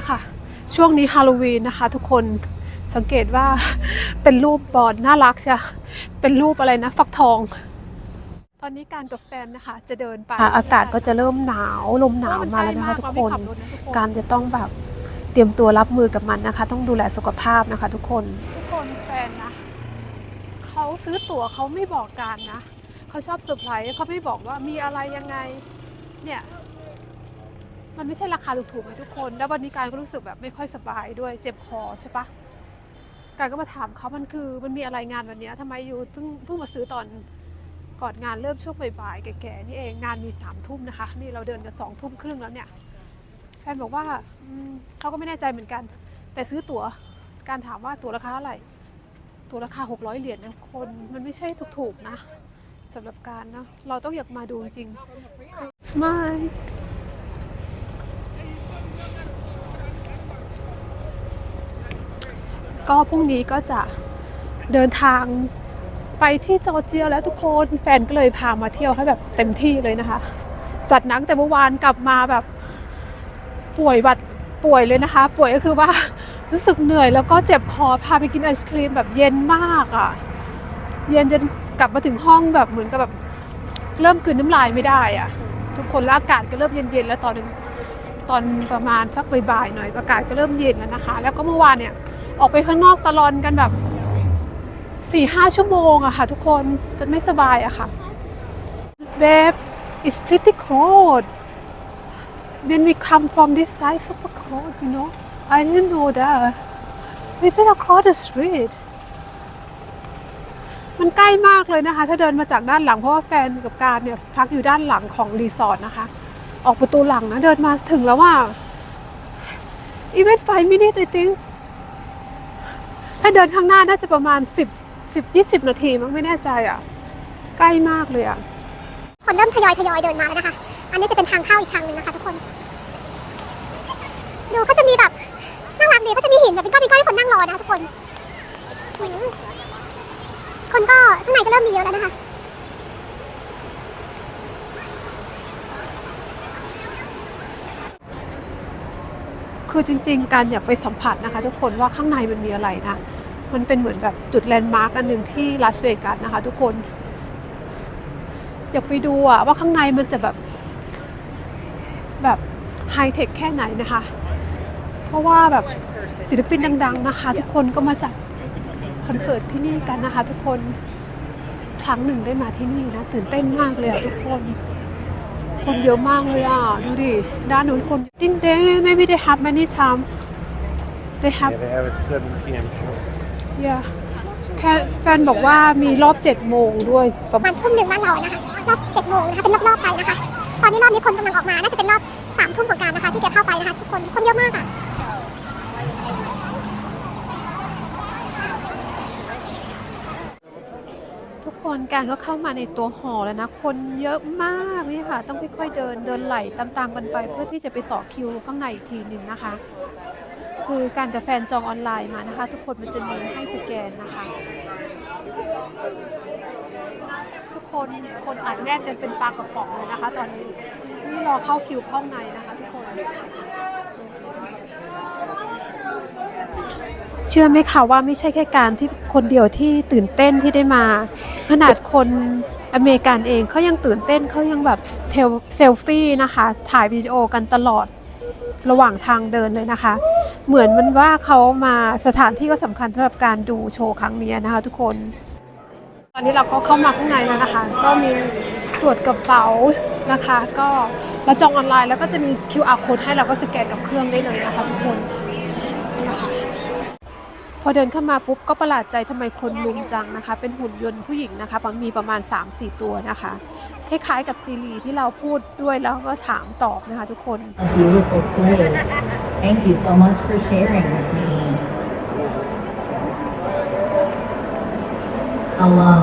เนี่ยค่ะ ช่วงนี้ฮาโลวีนนะคะ ทุกคนสังเกตว่าเป็นรูปบอลน่ารักใช่เป็นรูปอะไรนะ ฟักทอง ตอนนี้การกับแฟนนะคะ จะเดินไปอากาศก็จะเริ่มหนาวลมหนาวมาแล้วนะคะทุกคน การจะต้องแบบเตรียมตัวรับมือกับมันนะคะ ต้องดูแลสุขภาพนะคะ ทุกคนทุกคนแฟนนะเขาซื้อตั๋วเขาไม่บอกการนะเขาชอบเซอร์ไพรส์เขาไม่บอกว่ามีอะไรยังไงเนี่ย มันไม่ใช่ราคาถูกๆไหมทุกคน แล้ววันนี้การก็รู้สึกแบบไม่ค่อยสบายด้วยเจ็บคอใช่ปะการก็มาถามเขามันคือมันมีอะไรงานวันนี้ยทำไมอยู่เพิ่งเพิ่งมาซื้อตอนก่อนงานเริ่มช่วงบ่ายๆแก่ๆนี่เองงานมีสามทุ่มนะคะ นี่เราเดินกันสองทุ่มครึ่งแล้วเนี่ยแฟนบอกว่าอืเขาก็ไม่แน่ใจเหมือนกัน แต่ซื้อตั๋วการถามว่าตั๋วราคาเท่าไหร่ตั๋วราคา 600 เหรียญนะคน มันไม่ใช่ถูกๆนะสำหรับการนะเราต้องอยากมาดูจริงสมาย ก็พรุ่งนี้ก็จะเดินทางไปที่จอร์เจียแล้วทุกคนแฟนก็เลยพามาเที่ยวให้แบบเต็มที่เลยนะคะ จัดนังแต่เมื่อวานกลับมาแบบป่วยบัดป่วยเลยนะคะ ป่วยก็คือว่ารู้สึกเหนื่อยแล้วก็เจ็บคอพาไปกินไอศครีมแบบเย็นมากอะ่ะ เย็นจนกลับมาถึงห้องแบบเหมือนกับแบบเริ่มกลืนน้ำลายไม่ได้อะ่ะ ทุกคนแล้วอากาศก็เริ่มเย็นๆแล้วตอนนึงตอนประมาณสักบ่ายๆหน่อยอากาศก็เริ่มเย็นแล้วนะคะ แล้วก็เมื่อวานเนี่ย ออกไปข้างนอกตลอนกันแบบสี่ห้าชั่วโมงอะค่ะทุกคนจนไม่สบายอะค่ะ Babe it's pretty cold when we come from this side super cold you know I didn't know that we just across the street มันใกล้มากเลยนะคะ ถ้าเดินมาจากด้านหลังเพราะว่าแฟนกับการเนี่ยพักอยู่ด้านหลังของรีสอร์ทนะคะ ออกประตูหลังนะเดินมาถึงแล้วว่า even five minutes I think ถ้าเดินข้างหน้าน่าจะประมาณ 10 10 20 นาทีมั้งไม่แน่ใจอะ ใกล้มากเลยอะ คนเริ่มทยอยทยอยเดินมาแล้วนะคะ อันนี้จะเป็นทางเข้าอีกทางหนึ่งนะคะทุกคน ดูก็จะมีแบบน่ารักดีก็จะมีหินแบบเป็นก้อนเป็นก้อนให้คนนั่งรอนะคะทุกคน คนก็ข้างในก็เริ่มมีเยอะแล้วนะคะ คือจริง ๆ การอยากไปสัมผัสนะคะ ทุกคนว่าข้างในมันมีอะไรนะ มันเป็นเหมือนแบบจุดแลนด์มาร์กอันหนึ่งที่ลาสเวกัสนะคะ ทุกคน อยากไปดูอะว่าข้างในมันจะแบบ แบบไฮเทคแค่ไหนนะคะ เพราะว่าแบบศิลปินดัง ๆ นะคะ ทุกคนก็มาจัดคอนเสิร์ตที่นี่กันนะคะ ทุกคนครั้งหนึ่งได้มาที่นี่นะ ตื่นเต้นมากเลยทุกคน คนเยอะมากเลยอะ ดูดิ ด้านนู้นคน think they maybe they have many time they have Yeah, they have a 7 p.m. show. yeah แฟนแฟนบอกว่ามีรอบเจ็ดโมงด้วยประปมาณระมาณทุ่มหนึ่งบ้านเรานะคะ รอบเจ็ดโมงนะคะ เป็นรอบๆไปนะคะ ตอนนี้รอบนี้คนกำลังออกมา น่าจะเป็นรอบสามทุ่มของการนะคะ ที่จะเข้าไปนะคะ ทุกคน คนเยอะมากอะ ทุกคนการก็เข้ามาในตัวหอแล้วนะ คนเยอะมากนี่ค่ะ ต้องค่อยๆเดินเดินไหลตามๆกันไป เพื่อที่จะไปต่อคิวข้างในอีกทีหนึ่งนะคะ คือการกับแฟนจองออนไลน์มานะคะ ทุกคนมันจะมีให้สแกนนะคะ ทุกคนคนอัดแน่นกันเป็นปลากระป๋องเลยนะคะ ตอนนี้นี่รอเข้าคิวข้างในนะคะ ทุกคน เชื่อไหมคะว่าไม่ใช่แค่การที่คนเดียวที่ตื่นเต้นที่ได้มา ขนาดคนอเมริกันเองเขายังตื่นเต้นเขายังแบบเซลฟี่นะคะ ถ่ายวิดีโอกันตลอดระหว่างทางเดินเลยนะคะ เหมือนมันว่าเขามาสถานที่ก็สำคัญสำหรับการดูโชว์ครั้งนี้นะคะ ทุกคน ตอนนี้เราก็เข้ามาข้างในแล้วนะคะ ก็มีตรวจกระเป๋านะคะ ก็เราจองออนไลน์แล้วก็จะมี QR code ให้เราก็สแกนกับเครื่องได้เลยนะคะทุกคน พอเดินเข้ามาปุ๊บก็ประหลาดใจทำไมคนลุมจังนะคะ เป็นหุ่นยนต์ผู้หญิงนะคะมีประมาณ 3-4 ตัวนะคะคล้ายๆกับซีรีที่เราพูดด้วยแล้วก็ถามตอบนะคะทุกคน a beautiful place. Thank you so much for sharing with me. Hello.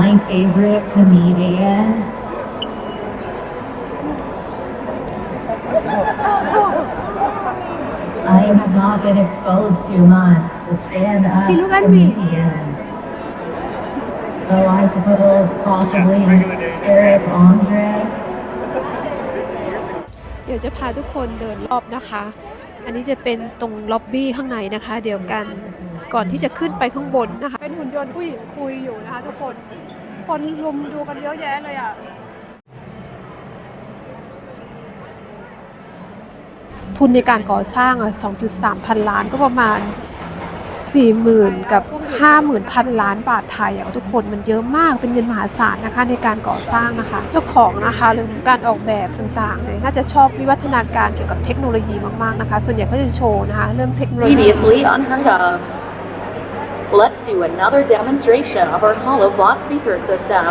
My favorite comedian. I have not been exposed to much to stand up She look at me. comedians. Though I suppose possibly Eric Andre. ดี๋ยวจะพาทุกคนเดินรอบนะคะ อันนี้จะเป็นตรงล็อบบี้ข้างในนะคะ เดี๋ยวกันก่อนที่จะขึ้นไปข้างบนนะคะ เป็นหุ่นยนต์ผู้หญิงคุยอยู่นะคะทุกคน คนรุมดูกันเยอะแยะเลยอะ ทุนในการก่อสร้างอะ2.3 พันล้านก็ประมาณ 40,000 กับ 50,000พันล้านบาทไทยอะทุกคนมันเยอะมากเป็นเงินมหาศาลนะคะในการก่อสร้างนะคะ เจ้าของนะคะหรือการออกแบบต่างๆเนี่ยน่าจะชอบวิวัฒนาการเกี่ยวกับเทคโนโลยีมากๆนะคะ ส่วนใหญ่ก็จะโชว์นะคะเรื่องเทคโนโลยี Previously unheard of. Let's do another demonstration of our hollow flock speaker system.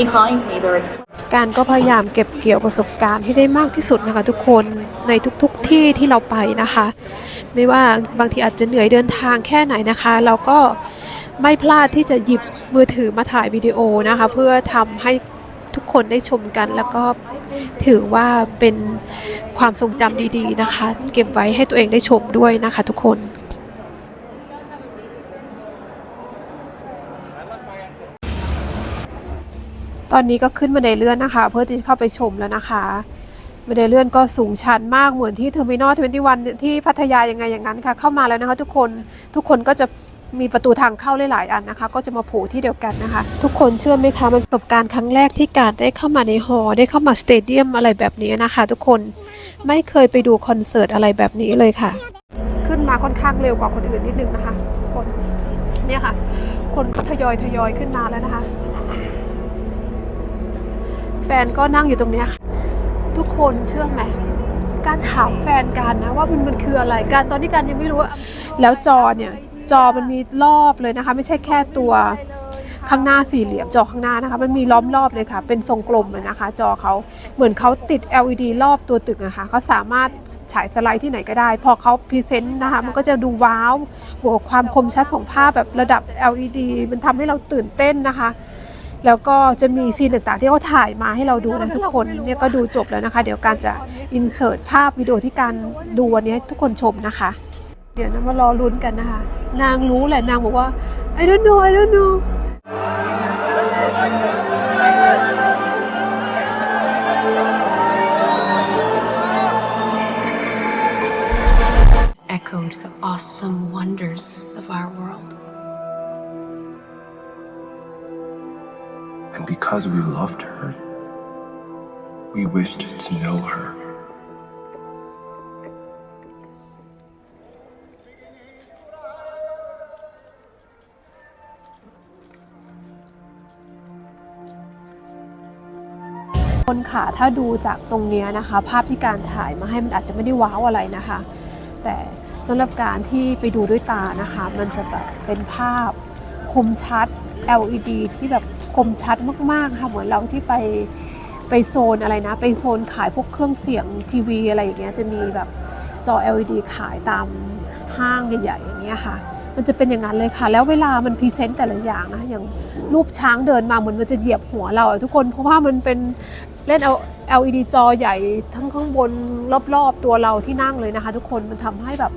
Behind me there are การก็พยายามเก็บเกี่ยวประสบการณ์ให้ได้มากที่สุดนะคะทุกคนในทุกๆที่ที่เราไปนะคะ ไม่ว่าบางทีอาจจะเหนื่อยเดินทางแค่ไหนนะคะ เราก็ไม่พลาดที่จะหยิบมือถือมาถ่ายวิดีโอนะคะ เพื่อทำให้ทุกคนได้ชมกันแล้วก็ถือว่าเป็นความทรงจำดีๆนะคะ เก็บไว้ให้ตัวเองได้ชมด้วยนะคะทุกคน อนนี้ก็ขึ้นบันไดเลื่อนนะคะ เพื่อที่จะเข้าไปชมแล้วนะคะบันไดเลื่อนก็สูงชันมากเหมือนที่เทอร์มินอลทเวนตี้วันที่พัทยายังไงอย่างนั้นค่ะ เข้ามาแล้วนะคะ ทุกคนทุกคนก็จะมีประตูทางเข้าหลายๆอันนะคะ ก็จะมาโผล่ที่เดียวกันนะคะ ทุกคนเชื่อไหมคะมันประสบการณ์ครั้งแรกที่การได้เข้ามาในฮอลล์ได้เข้ามาสเตเดียมอะไรแบบนี้นะคะ ทุกคนไม่เคยไปดูคอนเสิร์ตอะไรแบบนี้เลยค่ะ ขึ้นมาค่อนข้างเร็วกว่าคนอื่นนิดนึงนะคะคนเนี่ยค่ะ คนก็ทยอยทยอยขึ้นมาแล้วนะคะ แฟนก็นั่งอยู่ตรงเนี้ยค่ะทุกคนเชื่อไหมการถามแฟนกันนะว่ามันมันคืออะไรการตอนที่กันยังไม่รู้ว่าแล้วจอเนี่ยจอมันมีรอบเลยนะคะ ไม่ใช่แค่ตัวข้างหน้าสี่เหลี่ยมจอข้างหน้านะคะมันมีล้อมรอบเลยค่ะ เป็นทรงกลมเลยนะคะ จอเขาเหมือนเขาติด LED รอบตัวตึกนะคะเขาสามารถฉายสไลด์ที่ไหนก็ได้ พอเขาพรีเซนต์นะคะมันก็จะดูว้าวบวกความคมชัดของภาพแบบระดับ LED มันทำให้เราตื่นเต้นนะคะ แล้วก็จะมีซีนต่างๆ ที่เขาถ่ายมาให้เราดูนะทุกคนเนี่ยก็ดูจบแล้วนะคะ เดี๋ยวการจะอินเสิร์ตภาพวิดีโอที่การดูวันนี้ให้ทุกคนชมนะคะ เดี๋ยวนะมารอลุ้นกันนะคะ นางรู้แหละนางบอกว่า I don't know I don't know echoed the awesome wonders of our world. Because we loved her, we wished to know her. คนค่ะถ้าดูจากตรงนี้นะคะ ภาพที่การถ่ายมาให้มันอาจจะไม่ได้ว้าวอะไรนะคะ แต่สำหรับการที่ไปดูด้วยตานะคะ มันจะแบบเป็นภาพคมชัด LED ที่แบบ คมชัดมากๆค่ะเหมือนเราที่ไปไปโซนอะไรนะ ไปโซนขายพวกเครื่องเสียงทีวีอะไรอย่างเงี้ยจะมีแบบจอ LED ขายตามห้างใหญ่ๆอย่างเงี้ยค่ะ มันจะเป็นอย่างนั้นเลยค่ะ แล้วเวลามันพรีเซนต์แต่ละอย่างนะอย่างรูปช้างเดินมาเหมือนมันจะเหยียบหัวเราทุกคนเพราะว่ามันเป็นเล่นเอา LED จอใหญ่ทั้งข้างบนรอบๆตัวเราที่นั่งเลยนะคะ ทุกคนมันทำให้แบบ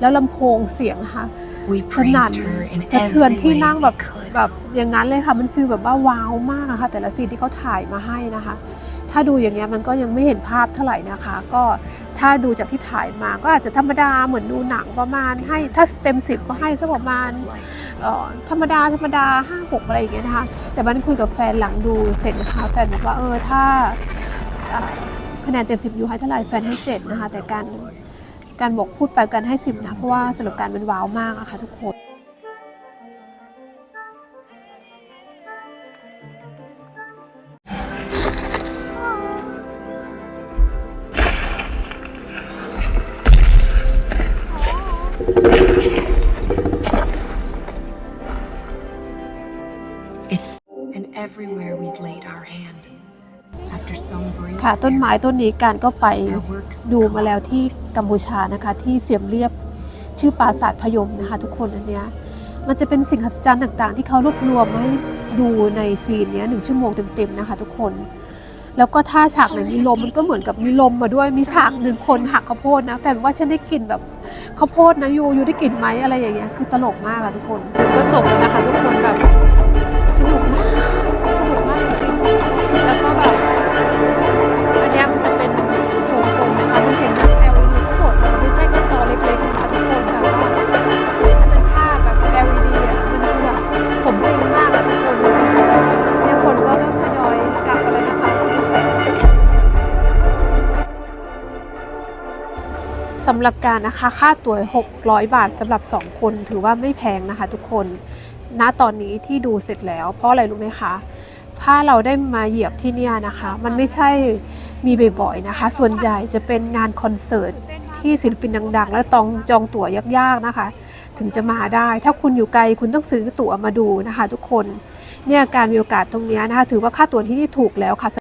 แล้วลำโพงเสียงค่ะ We สนั่น praised her in สะเทือน every ที่ way นั่ง we แบบ could. แบบอย่างนั้นเลยค่ะ มันฟีลแบบว่าว้าวมากอะค่ะ แต่ละซีนที่เขาถ่ายมาให้นะคะ ถ้าดูอย่างเงี้ยมันก็ยังไม่เห็นภาพเท่าไหร่นะคะ ก็ถ้าดูจากที่ถ่ายมาก็อาจจะธรรมดาเหมือนดูหนังประมาณให้ถ้าเต็มสิบก็ให้สักประมาณเอ่อธรรมดาธรรมดาห้าหกอะไรอย่างเงี้ยนะคะแต่มันคุยกับแฟนหลังดูเสร็จนะคะแฟนบอกว่าเออถ้าเอ่อคะแนนเต็มสิบอยู่ให้เท่าไหร่แฟนให้เจ็ดนะคะแต่การ การบอกพูดไปกันให้สิบนะเพราะว่าสรุปการมันว้าวมากอะค่ะทุกคน It's and everywhere we'd laid our hand. After some brave ค่ะต้นไม้ต้นนี้การก็ไป our works ดูมาแล้วที่ กัมพูชานะคะที่เสียมเรียบชื่อปราสาทพยมนะคะทุกคนอันเนี้ยมันจะเป็นสิ่งหัศจรรย์ต่างๆ ที่เขารวบรวมมาให้ดูในซีนเนี้ยหนึ่งชั่วโมงเต็มๆนะคะทุกคน แล้วก็ถ้าฉากไหนมีลมมันก็เหมือนกับมีลมมาด้วยมีฉากหนึ่งคนหักข้าวโพดนะแฟนว่าฉันได้กลิ่นแบบข้าวโพดนะยูยูได้กลิ่นไหมอะไรอย่างเงี้ยคือตลกมากอะทุกคนก็จบนะคะทุกคนแบบำหรับการนะคะค่าตั๋ว600 บาทสำหรับ 2 คนถือว่าไม่แพงนะคะ ทุกคน ณ ตอนนี้ที่ดูเสร็จแล้ว เพราะอะไรรู้ไหมคะ ถ้าเราได้มาเหยียบที่เนี่ยนะคะ มันไม่ใช่มีบ่อยๆนะคะ ส่วนใหญ่จะเป็นงานคอนเสิร์ตที่ศิลปินดัง ๆ และตองจองตั๋วยากๆนะคะ ถึงจะมาได้ ถ้าคุณอยู่ไกลคุณต้องซื้อตั๋วมาดูนะคะ ทุกคน เนี่ยการมีโอกาสตรงนี้นะคะ ถือว่าค่าตั๋วที่นี่ถูกแล้วค่ะ